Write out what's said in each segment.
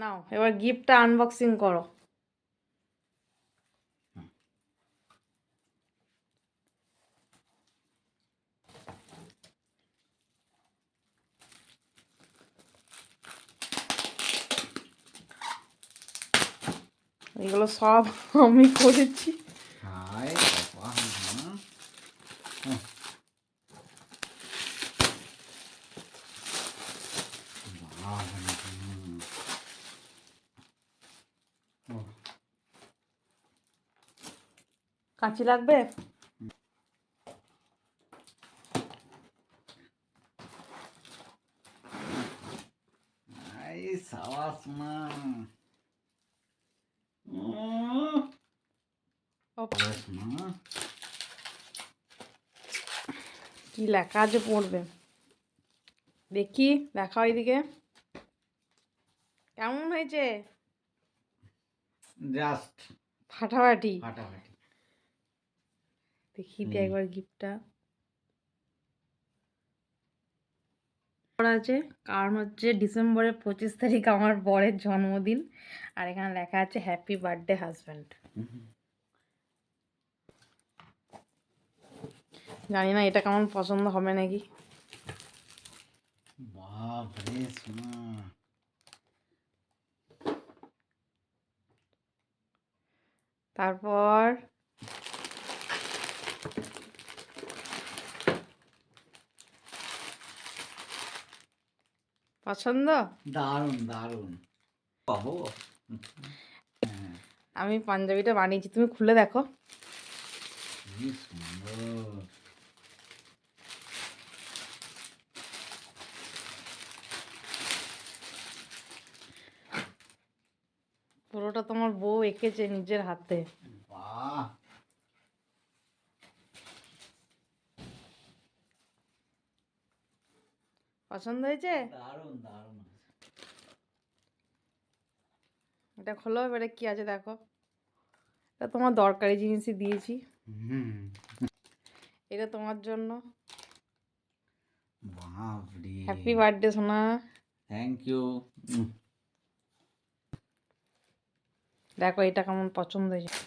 নাও এবার গিফটটা আনবক্সিং করো। এগুলো সব আমি করেছি। হ্যাঁ কাঁচি লাগবে? সাবাস মা। কি লেখা আছে পড়বে? দেখি দেখাও এদিকে কেমন হয়েছে? জাস্ট ফাটাফাটি। ফাটাফাটি। দেখি দিয়ে একবার গিফটটা। আছে কারণ হচ্ছে ডিসেম্বরের পঁচিশ তারিখ আমার বরের জন্মদিন আর এখানে লেখা আছে হ্যাপি বার্থডে হাজব্যান্ড। জানি না এটা কেমন পছন্দ হবে নাকি। বাপ রে সোনা। তারপর পছন্দ? দারুণ দারুণ। বাবু আমি পাঞ্জাবিটা বানিয়েছি তুমি খুলে দেখো। সুন্দর। পুরোটা তোমার বউ এঁকেছে নিজের হাতে। বাহ! পছন্দ হয়েছে? এটা খোলো এবারে কি আছে দেখো। এটা তোমার দরকারি জিনিসই দিয়েছি। হুম। এটা তোমার জন্য। হ্যাপি বার্থডে সোনা। থ্যাংক ইউ দেখো এটা কেমন পছন্দ হয়েছে।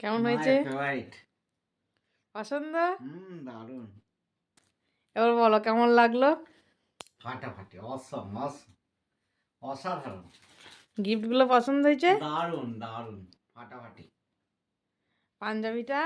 কেমন হয়েছে? পছন্দ? হুম দারুণ। এবার বলো কেমন লাগল? ফাটাফাটি অসম অসম অসাধারণ। গিফটগুলো পছন্দ হয়েছে? দারুণ দারুণ ফাটাফাটি। পাঞ্জাবিটা?